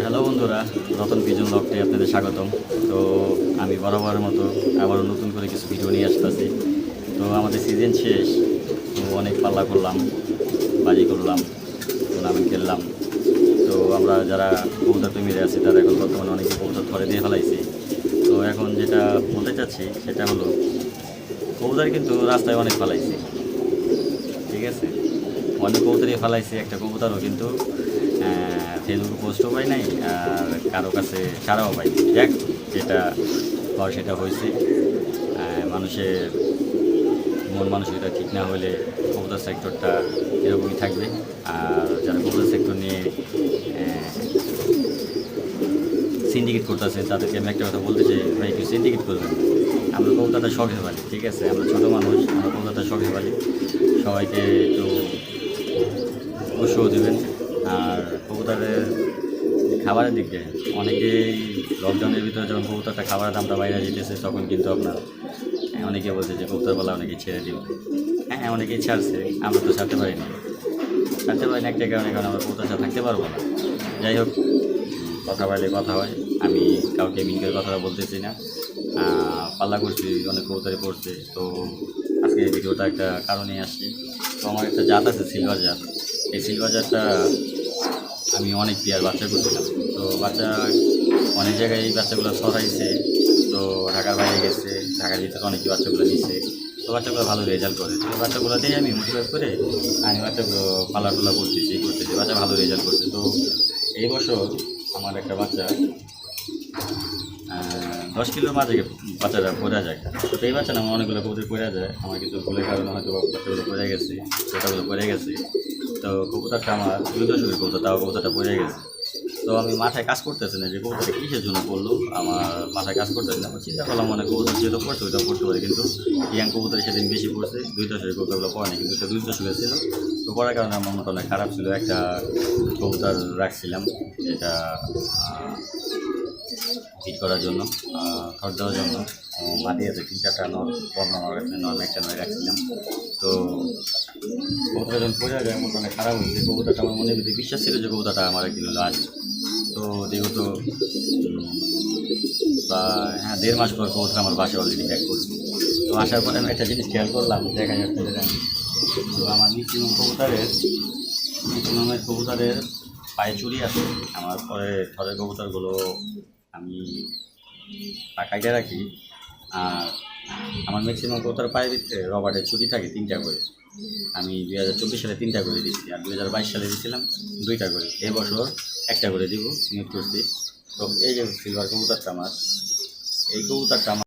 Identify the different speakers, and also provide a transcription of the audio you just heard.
Speaker 1: Hello বন্ধুরা Ratan pigeon ব্লগটি আপনাদের স্বাগতম। তো আমি বরাবরের মতো আবারও নতুন করে কিছু ভিডিও নিয়ে আসতেছি। তো আমাদের সিজন শেষ, তো অনেক পাল্লা করলাম, বাজি করলাম টুর্নামেন্ট খেললাম। তো আমরা যারা কবুতর প্রেমীরা আছি, তারা এখন বর্তমানে অনেকে কবুতর ধরে দিয়ে ফেলাইছি। তো এখন যেটা বলতে চাচ্ছি, সেটা হলো, কবুতর কিন্তু রাস্তায় অনেক ফেলাইছি। ঠিক আছে? অনেক কবুতরই ফেলাইছে, একটা কবুতরও কিন্তু ফেসবুকে পোস্টও পাই নাই, আর কারও কাছে সারাও পাই দেখ যেটা হওয়ার সেটা হয়েছে। মানুষের মন মানসিকতা ঠিক না হলে কবুতর সেক্টরটা এরকমই থাকবে। আর যারা কবুতর সেক্টর নিয়ে সিন্ডিকেট করতেছে, তাদেরকে আমি একটা কথা বলতে চাই। ভাই, একটু সিন্ডিকেট করবেন। আমরা কলকাতা শখে পালি ঠিক আছে? আমরা ছোটো মানুষ, আমরা কলকাতা শখে পালি সবাইকে একটু উৎসাহ দেবেন। আর কবুতরের খাবারের দিক দিয়ে অনেকেই লকডাউনের ভিতরে যখন কবুতরটা খাবারের দামটা বাইরে যেতেছে তখন কিন্তু আপনার হ্যাঁ, অনেকে বলছে যে কবুতরবেলা অনেকে ছেড়ে দিব। হ্যাঁ অনেকেই ছাড়ছে আমরা তো ছাড়তে পারি না ছাড়তে পারি না একটা কারণে কারণ আমরা কবুতর ছাড়া থাকতে পারব না। যাই হোক কথা বলে কথা হয় আমি কাউকে মিনকের কথাটা বলতেছি না। পাল্লা করছি অনেক কবুতরে পড়ছে তো আজকে ভিডিওটা একটা কারণে আসছি। তো আমার একটা জাত আছে সিলভার জাত। এই সিলভার জাতটা আমি অনেক বিয়ার বাচ্চা করছিলাম। তো বাচ্চা অনেক জায়গায় এই বাচ্চাগুলো সরাইছে তো ঢাকার বাইরে গেছে, ঢাকার ভিতরে অনেকে বাচ্চাগুলো নিচ্ছে তো বাচ্চাগুলো ভালো রেজাল্ট করে। তো বাচ্চাগুলো দিয়ে আমি মোটিভেট করে আমি বাচ্চাগুলো পালা টুলা করতেছি করতেছি। বাচ্চা ভালো রেজাল্ট করছে। তো এই বছর আমার একটা বাচ্চা দশ কিলোর মাঝে বাচ্চাটা পড়ে যায়। তো এই বাচ্চা না আমার অনেকগুলো কবুতর পড়ে যায়। আমার কিছু ভুলের কারণে হয়তো বাচ্চাগুলো পড়ে গেছে, ছোটাগুলো পড়ে গেছে। তো কবুতরটা আমার দুই দশকের কবুতর তাও কবুতরটা পড়ে গেছে। তো আমি মাথায় কাজ করতেছি না যে কবুতরটা কিসের জন্য পড়ল আমার মাথায় কাজ করতেছে না আমার চিন্তা করলাম মনে কবুতর যেহেতু পড়ছে ওইটাও পড়তে পারে কিন্তু ইয়াং কবুতর সেদিন বেশি পড়ছে দুই দশকের কবুতরগুলো পড়েনি কিন্তু এটা দুই দশকের ছিল। তো পড়ার কারণে আমার মতো অনেক খারাপ ছিল একটা কবুতর রাখছিলাম আহ, ফিট করার জন্য খড় দেওয়ার জন্য মাটি আছে তিন চারটা নর কম আমার কাছে নর একটা নয় রাখছিলাম। তো কবুতরটা যখন পড়ে যায় আমার অনেক খারাপ হয়েছে কবুতরটা আমার মনে ভিতরে বিশ্বাস ছিল যে কবুতরটা আমার একদিন আসবে তো যেহেতু বা হ্যাঁ দেড় মাস পর কবুতর আমার বাসায় অলরেডি ব্যাক করছে। তো আসার পরে আমি একটা জিনিস খেয়াল করলাম, দেখা যাচ্ছে তো আমার ম্যাক্সিমাম কবুতরের ম্যাক্সিমামের কবুতরের পায়ে চুরি আছে। আমার পরে থরের কবুতরগুলো আমি টাকাইতে রাখি। আর আমার ম্যাক্সিমাম কোথার পায়ে ভিতরে রবার্টের ছুটি থাকে তিনটা করে। আমি দুই হাজার চব্বিশ সালে তিনটা করে দিচ্ছি আর দুই হাজার বাইশ সালে দিয়েছিলাম দুইটা করে। এবছর একটা করে দিব, নিয়োগ করছি। তো এই যে সিলভার কবুতারটা আমার, এই কবুতারটা আমার